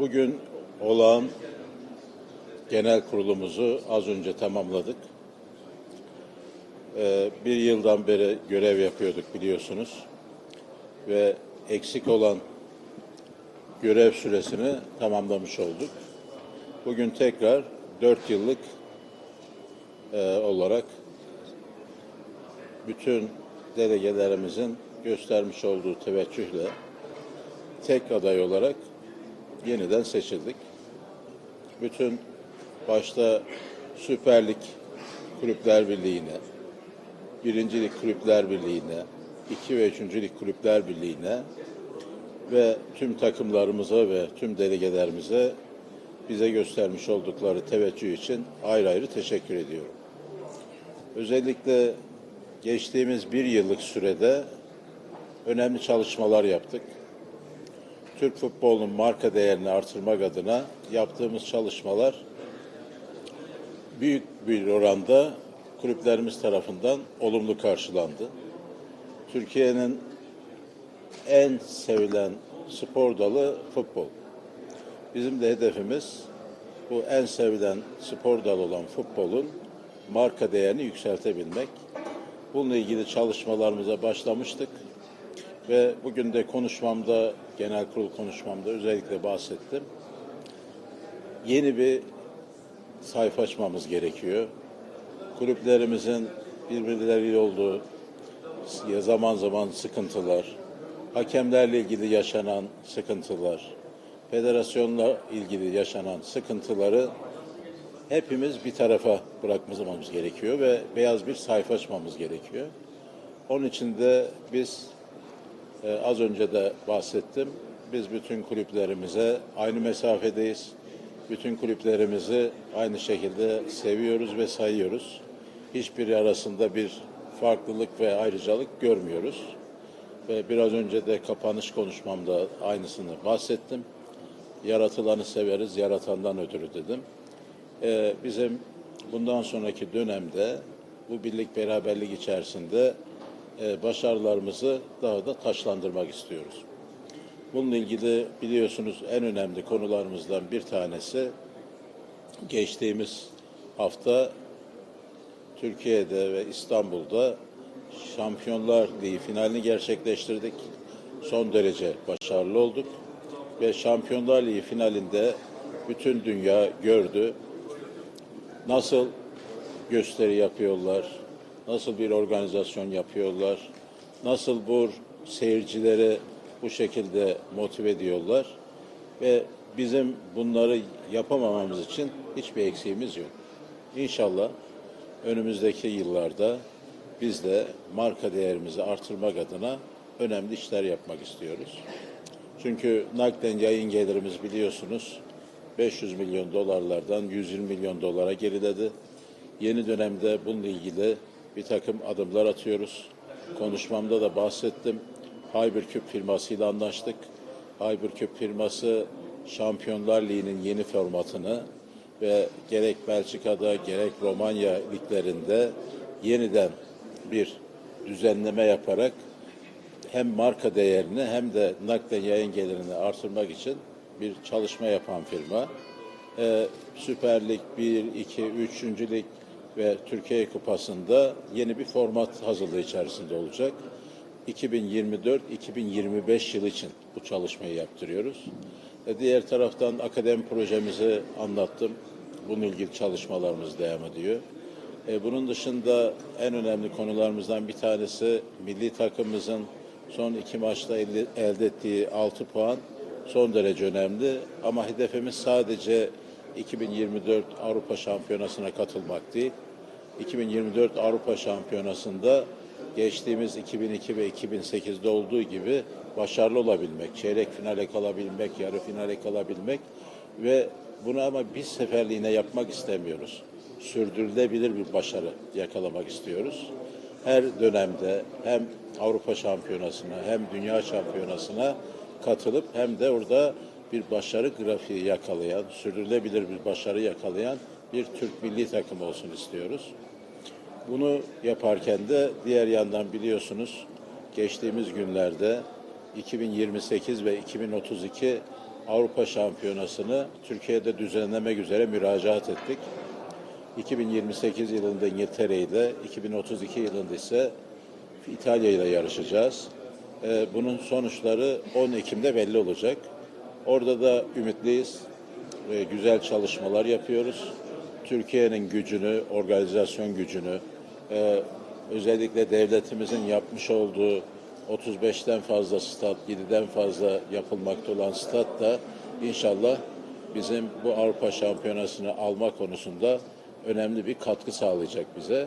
Bugün olağan genel kurulumuzu az önce tamamladık. Ee, bir yıldan beri görev yapıyorduk biliyorsunuz. Ve eksik olan görev süresini tamamlamış olduk. Bugün tekrar dört yıllık e, olarak bütün delegelerimizin göstermiş olduğu teveccühle tek aday olarak yeniden seçildik. Bütün başta Süper Lig Kulüpler Birliği'ne, Birincilik Kulüpler Birliği'ne, iki ve üçüncülük Kulüpler Birliği'ne ve tüm takımlarımıza ve tüm delegelerimize bize göstermiş oldukları teveccüh için ayrı ayrı teşekkür ediyorum. Özellikle geçtiğimiz bir yıllık sürede önemli çalışmalar yaptık. Türk futbolunun marka değerini artırmak adına yaptığımız çalışmalar büyük bir oranda kulüplerimiz tarafından olumlu karşılandı. Türkiye'nin en sevilen spor dalı futbol. Bizim de hedefimiz bu en sevilen spor dalı olan futbolun marka değerini yükseltebilmek. Bununla ilgili çalışmalarımıza başlamıştık ve bugün de konuşmamda, genel kurul konuşmamda özellikle bahsettim. Yeni bir sayfa açmamız gerekiyor. Kulüplerimizin birbirleriyle olduğu ya zaman zaman sıkıntılar, hakemlerle ilgili yaşanan sıkıntılar, federasyonla ilgili yaşanan sıkıntıları hepimiz bir tarafa bırakmamız gerekiyor ve beyaz bir sayfa açmamız gerekiyor. Onun için de biz e, az önce de bahsettim. Biz bütün kulüplerimize aynı mesafedeyiz. Bütün kulüplerimizi aynı şekilde seviyoruz ve sayıyoruz. Hiçbiri arasında bir farklılık ve ayrıcalık görmüyoruz. Ve biraz önce de kapanış konuşmamda aynısını bahsettim. Yaratılanı severiz, yaratandan ötürü dedim. Ee, bizim bundan sonraki dönemde bu birlik beraberlik içerisinde başarılarımızı daha da taşlandırmak istiyoruz. Bununla ilgili biliyorsunuz en önemli konularımızdan bir tanesi geçtiğimiz hafta Türkiye'de ve İstanbul'da Şampiyonlar Ligi finalini gerçekleştirdik. Son derece başarılı olduk ve Şampiyonlar Ligi finalinde bütün dünya gördü nasıl gösteri yapıyorlar, nasıl bir organizasyon yapıyorlar, nasıl bu seyircileri bu şekilde motive ediyorlar ve bizim bunları yapamamamız için hiçbir eksiğimiz yok. İnşallah önümüzdeki yıllarda biz de marka değerimizi artırmak adına önemli işler yapmak istiyoruz. Çünkü nakden yayın gelirimiz biliyorsunuz 500 milyon dolarlardan 120 milyon dolara geriledi. Yeni dönemde bununla ilgili bir takım adımlar atıyoruz. Konuşmamda da bahsettim. Hypercube firmasıyla anlaştık. Hypercube firması Şampiyonlar Ligi'nin yeni formatını ve gerek Belçika'da gerek Romanya liglerinde yeniden bir düzenleme yaparak hem marka değerini hem de nakden yayın gelirini artırmak için bir çalışma yapan firma. Ee, Süper Lig 1, 2, 3. Lig ve Türkiye Kupası'nda yeni bir format hazırlığı içerisinde olacak. 2024-2025 yıl için bu çalışmayı yaptırıyoruz. E diğer taraftan akademi projemizi anlattım. Bununla ilgili çalışmalarımız devam ediyor. E, bunun dışında en önemli konularımızdan bir tanesi milli takımımızın son iki maçta elde, ettiği 6 puan son derece önemli. Ama hedefimiz sadece 2024 Avrupa Şampiyonası'na katılmak değil. 2024 Avrupa Şampiyonası'nda geçtiğimiz 2002 ve 2008'de olduğu gibi başarılı olabilmek, çeyrek finale kalabilmek, yarı finale kalabilmek ve bunu ama bir seferliğine yapmak istemiyoruz. Sürdürülebilir bir başarı yakalamak istiyoruz. Her dönemde hem Avrupa Şampiyonası'na hem Dünya Şampiyonası'na katılıp hem de orada bir başarı grafiği yakalayan, sürdürülebilir bir başarı yakalayan bir Türk milli takım olsun istiyoruz. Bunu yaparken de diğer yandan biliyorsunuz geçtiğimiz günlerde 2028 ve 2032 Avrupa Şampiyonası'nı Türkiye'de düzenlemek üzere müracaat ettik. 2028 yılında İngiltere ile, 2032 yılında ise İtalya yarışacağız. Ee, Bunun sonuçları 10 Ekim'de belli olacak. Orada da ümitliyiz. Ee, Güzel çalışmalar yapıyoruz. Türkiye'nin gücünü, organizasyon gücünü, e, özellikle devletimizin yapmış olduğu 35'ten fazla stat, 7'den fazla yapılmakta olan stat da inşallah bizim bu Avrupa Şampiyonası'nı alma konusunda önemli bir katkı sağlayacak bize.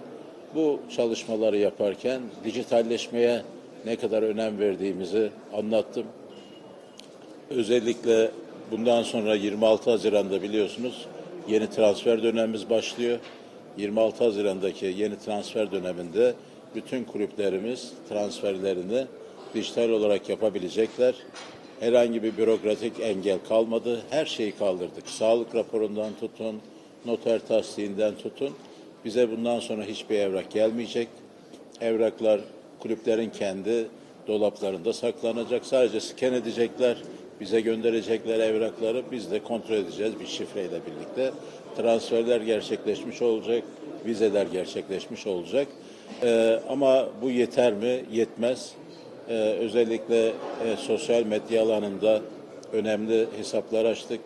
Bu çalışmaları yaparken dijitalleşmeye ne kadar önem verdiğimizi anlattım. Özellikle bundan sonra 26 Haziran'da biliyorsunuz yeni transfer dönemimiz başlıyor. 26 Haziran'daki yeni transfer döneminde bütün kulüplerimiz transferlerini dijital olarak yapabilecekler. Herhangi bir bürokratik engel kalmadı. Her şeyi kaldırdık. Sağlık raporundan tutun, noter tasdiğinden tutun. Bize bundan sonra hiçbir evrak gelmeyecek. Evraklar kulüplerin kendi dolaplarında saklanacak. Sadece sken edecekler, bize gönderecekler evrakları. Biz de kontrol edeceğiz bir şifreyle birlikte. Transferler gerçekleşmiş olacak, vizeler gerçekleşmiş olacak. Ee, ama bu yeter mi? Yetmez. Ee, özellikle e, sosyal medya alanında önemli hesaplar açtık.